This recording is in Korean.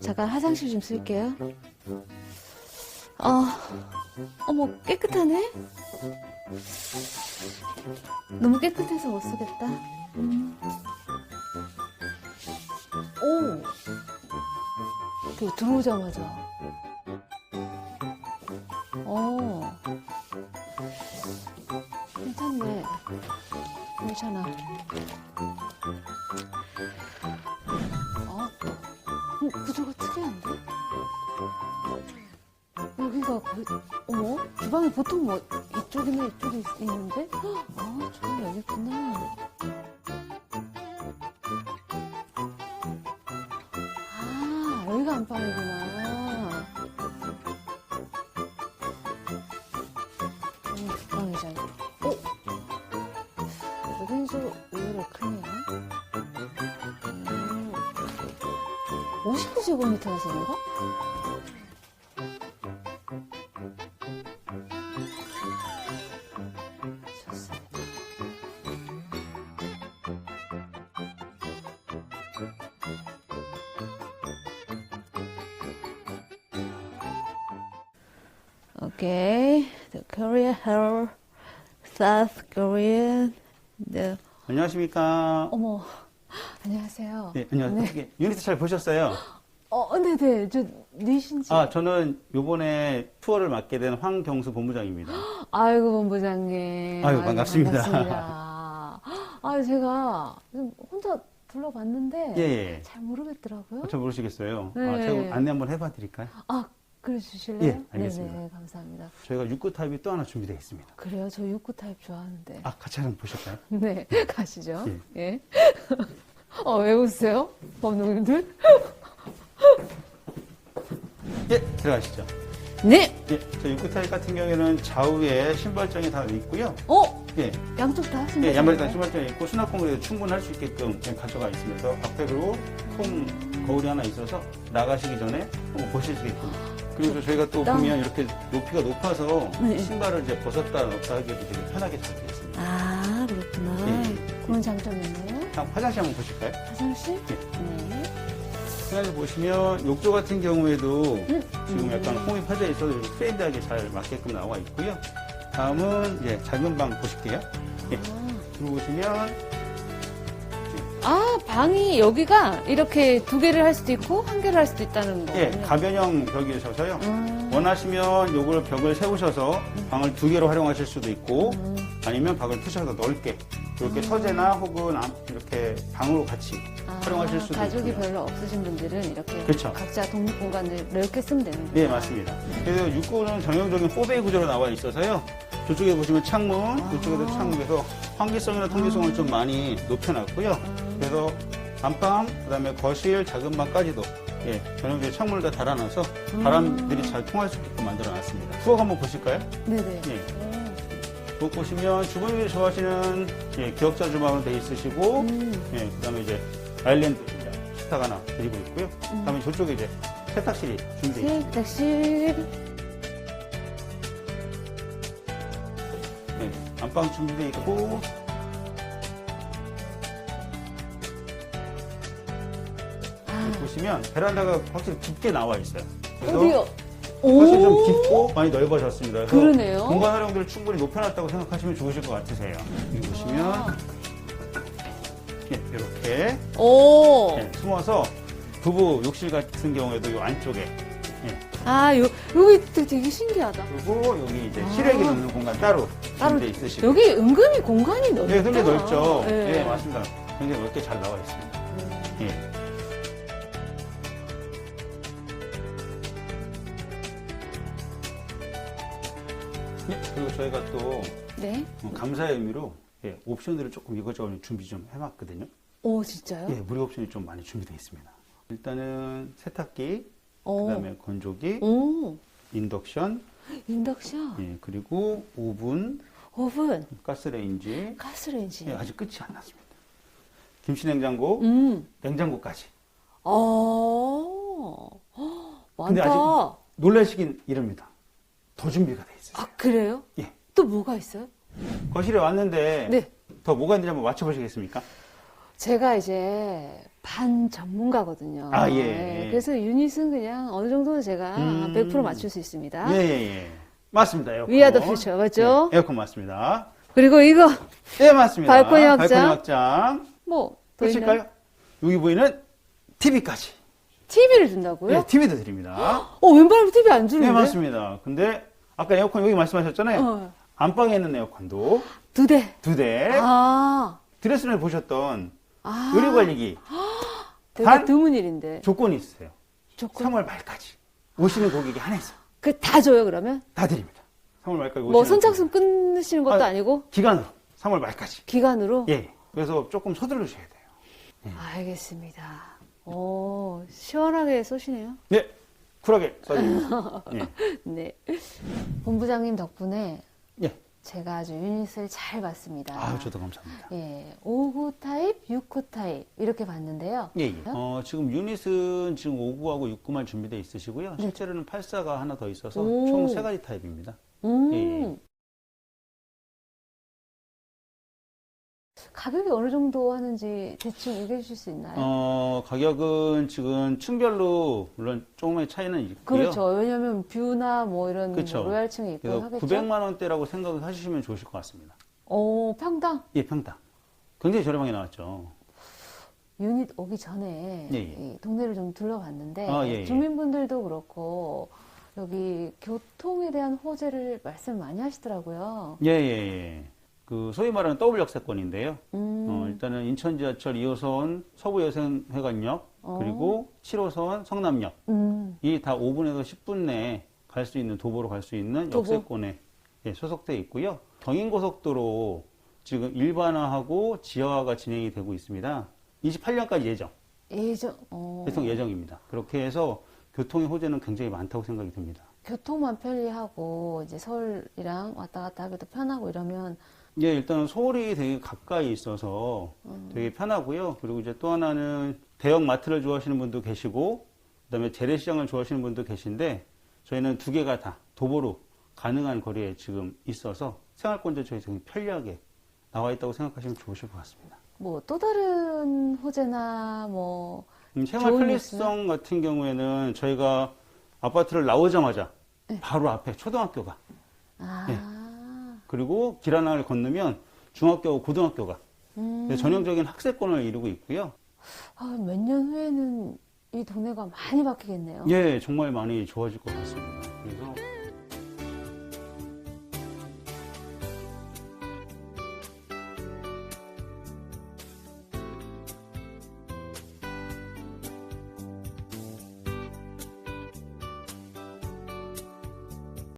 잠깐 화장실 좀 쓸게요. 어, 어머, 깨끗하네? 너무 깨끗해서 못 쓰겠다. 음. 오! 그 들어오자마자. 어. 괜찮네. 괜찮아. 어? 음, 구조가 특이한데? 여기가 거의, 어머? 주방이 보통 뭐, 이쪽이나 이쪽에 있- 있는데? 헉, 아, 주방이 여기 있구나. 아, 여기가 안방이구나. 음, 주방이잖아. 어? 여긴 좀 의외로 크네요. 음, 59제곱미터라서 그런가? 좋습니다. Okay, the Korea Herald, South Korean, the 안녕하십니까. 어머, 안녕하세요. 네, 안녕하세요. 어떻게 유니트 잘 보셨어요? 어, 네네, 저 니신지. 아, 저는 요번에 투어를 맡게 된 황경수 본부장입니다. 아이고 본부장님. 아유, 반갑습니다. 반갑습니다. 아, 제가 좀 혼자 둘러봤는데 예, 예. 잘 모르겠더라고요. 아, 잘 모르시겠어요. 아, 네. 제가 안내 한번 해봐 드릴까요? 아, 그래 주실래요? 예, 알겠습니다. 네네, 감사합니다. 저희가 6구 타입이 또 하나 준비되어 있습니다. 그래요, 저 육구 타입 좋아하는데. 아, 같이 한번 보실까요? 네, 가시죠. 예. 어, 왜 웃으세요? 법농님들? 예, 들어가시죠. 네! 예, 저 6구 타입 같은 경우에는 좌우에 신발장이 다 있고요. 어? 예, 양쪽 다 하신 예 거예요? 양발이 다 신발장이 있고 수납 공간에도 충분할 수 있게끔 가져가 있으면서 앞에로 통 거울이 하나 있어서 나가시기 전에 한번 보실 수 있게끔. 그리고 저희가 또 좋다. 보면 이렇게 높이가 높아서 네. 신발을 이제 벗었다 넣었다 하기도 되게 편하게 잘 되어 있습니다. 아, 그렇구나. 예. 그런 장점이 있네요. 자, 화장실 한번 보실까요? 화장실? 예. 네. 화장실 보시면 욕조 같은 경우에도 음. 지금 약간 홈이 파져 있어서 이렇게 트렌드하게 잘 맞게끔 나와 있고요. 다음은 이제 작은 방 보실게요. 예. 들어오시면 아, 방이 여기가 이렇게 두 개를 할 수도 있고 한 개를 할 수도 있다는 거. 예, 가변형 벽이셔서요. 음. 원하시면 요걸 벽을 세우셔서 방을 두 개로 활용하실 수도 있고 음. 아니면 방을 푸셔서 넓게 이렇게 서재나 혹은 암- 이렇게 방으로 같이 아, 활용하실 수도 가족이 있고요. 별로 없으신 분들은 이렇게 그렇죠. 각자 독립 공간을 넓게 쓰면 되는 거예요. 네, 맞습니다. 그래서 육고는 전형적인 4베이 구조로 나와 있어서요. 저쪽에 보시면 창문, 아. 이쪽에도 창문에서 환기성이나 통기성을 좀 많이 높여놨고요. 그래서 안방, 그다음에 거실, 작은 방까지도 예, 전형적인 창문을 다 달아놔서 바람들이 잘 통할 수 있게끔 만들어놨습니다. 부엌 한번 보실까요? 네네. 예. 오. 부엌 보시면 주부님이 좋아하시는 예, 기역자 주방으로 돼 있으시고, 음. 예, 그다음에 이제 아일랜드 식탁 하나 드리고 있고요. 그다음에 저쪽에 이제 세탁실이 준비되어 있습니다. 세탁실. 네, 안방 준비되어 있고 아, 보시면 베란다가 확실히 깊게 나와 있어요. 그래서 어디요? 훨씬 좀 오. 깊고 많이 넓어졌습니다. 그래서 그러네요. 공간 활용도를 충분히 높여놨다고 생각하시면 좋으실 것 같으세요. 여기 보시면 아. 예, 이렇게 오. 예, 숨어서 부부 욕실 같은 경우에도 이 안쪽에 예, 아, 요, 여기 되게, 되게 신기하다. 그리고 여기 이제 아. 실외기 넣는 공간 따로 따로 있으시고 여기 은근히 공간이 넓다. 네, 굉장히 넓죠. 네. 예, 맞습니다. 굉장히 넓게 잘 나와 있습니다. 예. 예, 그리고 저희가 또 네. 어, 감사의 의미로 예, 옵션들을 조금 이것저것 준비 좀 해봤거든요. 오, 진짜요? 예, 무료 옵션이 좀 많이 준비되어 있습니다. 일단은 세탁기, 오. 그다음에 건조기, 오. 인덕션, 인덕션, 예, 그리고 오븐, 오븐, 가스레인지. 가스레인지. 예, 아직 끝이 안 났습니다. 김치냉장고, 음. 냉장고까지. 어. 헉, 근데 많다. 아직 놀라시긴 이릅니다. 더 준비가 돼 있어요. 아, 그래요? 예. 또 뭐가 있어요? 거실에 왔는데 네. 더 뭐가 있는지 한번 맞춰보시겠습니까? 제가 이제 반 전문가거든요. 네, 아, 예. 그래서 유닛은 그냥 어느 정도는 제가 음. 100% 맞출 수 있습니다. 예, 예, 예. 맞습니다. 에어컨. We are the future, 맞죠? 네, 에어컨 맞습니다. 그리고 이거 예, 맞습니다. 발코니 확장. 발코니 확장. 뭐? 끝일까요? 여기 보이는 TV까지. TV를 준다고요? 네, TV도 드립니다. 어, 웬만하면 TV 안 주는데? 네, 맞습니다. 근데 아까 에어컨 여기 말씀하셨잖아요. 어, 안방에 있는 에어컨도 두 대. 두 대. 아, 드레스를 보셨던 아. 의료 관리기 되게 단? 드문 일인데. 조건이 있어요. 조건. 3월 말까지 오시는 고객이 하나 있어요. 그다 줘요, 그러면? 다 드립니다. 3월 말까지 오시는 뭐 선착순 끊으시는 것도 아, 아, 니고 기간으로 3월 말까지. 기간으로? 예. 그래서 조금 서두르셔야 돼요. 알겠습니다. 오, 시원하게 쏘시네요. 네. 쿨하게 써드립니다. 예. 네. 본부장님 덕분에 예. 제가 아주 유닛을 잘 봤습니다. 아, 저도 감사합니다. 예, 5구 타입, 6구 타입 이렇게 봤는데요. 예, 예. 어, 지금 유닛은 지금 5구하고 6구만 준비되어 있으시고요. 네. 실제로는 8사가 하나 더 있어서 오. 총 세 가지 타입입니다. 음. 예, 예. 가격이 어느 정도 하는지 대충 얘기해 주실 수 있나요? 어, 가격은 지금 층별로 물론 조금의 차이는 있고요. 그렇죠. 왜냐면 뷰나 뭐 이런 그렇죠. 뭐 로얄층이 있고 그래서 하겠죠. 900만 원대라고 생각을 하시면 좋으실 것 같습니다. 오, 평당 예, 평당. 굉장히 저렴하게 나왔죠. 유닛 오기 전에 예, 예. 이 동네를 좀 둘러봤는데 아, 예, 예. 주민분들도 그렇고 여기 교통에 대한 호재를 말씀 많이 하시더라고요. 예, 예, 예. 그 소위 말하는 더블 역세권인데요. 음, 어, 일단은 인천 지하철 2호선 서부 여생회관역 어. 그리고 7호선 성남역 음, 이 다 5분에서 10분 내에 갈 수 있는 도보로 갈 수 있는 도보? 역세권에 예, 소속돼 있고요. 경인고속도로 지금 일반화하고 지하화가 진행이 되고 있습니다. 28년까지 예정, 예전 어, 배송 예정입니다. 그렇게 해서 교통의 호재는 굉장히 많다고 생각이 듭니다. 교통만 편리하고 이제 서울이랑 왔다 갔다 하기도 편하고 이러면 예, 일단 서울이 되게 가까이 있어서 되게 편하고요. 그리고 이제 또 하나는 대형 마트를 좋아하시는 분도 계시고, 그 다음에 재래시장을 좋아하시는 분도 계신데, 저희는 두 개가 다 도보로 가능한 거리에 지금 있어서 생활권도 저희 되게 편리하게 나와 있다고 생각하시면 좋으실 것 같습니다. 뭐 또 다른 호재나 뭐 음, 생활 좋은 편리성 같은 경우에는 저희가 아파트를 나오자마자 바로 앞에 초등학교가 아, 예. 그리고 길 하나를 건너면 중학교하고 고등학교가 음, 네, 전형적인 학세권을 이루고 있고요. 아, 몇년 후에는 이 동네가 많이 바뀌겠네요. 예, 정말 많이 좋아질 것 같습니다. 그래서